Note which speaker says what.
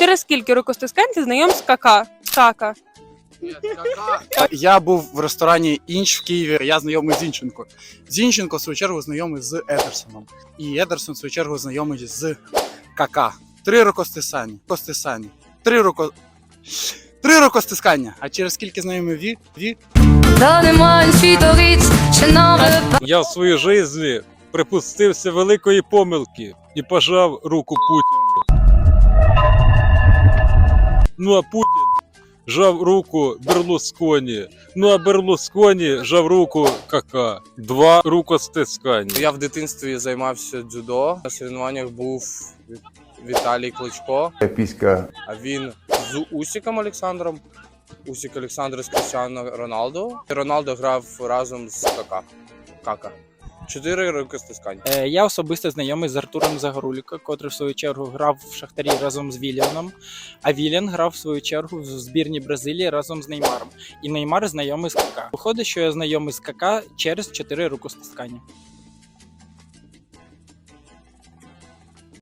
Speaker 1: Через скільки рукостискань ти знайом з кака? Кака.
Speaker 2: Я був в ресторані Інч в Києві. Я знайомий з Інченко. Зінченко, в свою чергу, знайомий з Едерсоном. І Едерсон, в свою чергу, знайомий з КК. Три рукостисання. Костисання. Три руко... Три рукостискання. А через скільки знайомі ві? Ві?
Speaker 3: Я в своїй житті припустився великої помилки і пожав руку Путіну. Ну а Путін жав руку Берлусконі. Ну а Берлусконі жав руку Кака. Два рукостискання.
Speaker 4: Я в дитинстві займався дзюдо. На соревнованнях був Віталій Кличко,
Speaker 5: Піська
Speaker 4: а він з Усіком Олександром. Усік Олександр з Крістіано Роналдо. Роналдо грав разом з Кака. Кака. Чотири рукостискання.
Speaker 6: Е, Я особисто знайомий з Артуром Загоруліко, котрий в свою чергу грав в Шахтарі разом з Вільяном. А Вільян грав в свою чергу в збірні Бразилії разом з Неймаром. І Неймар знайомий з КК. Виходить, що я знайомий з КК через чотири рукостискання.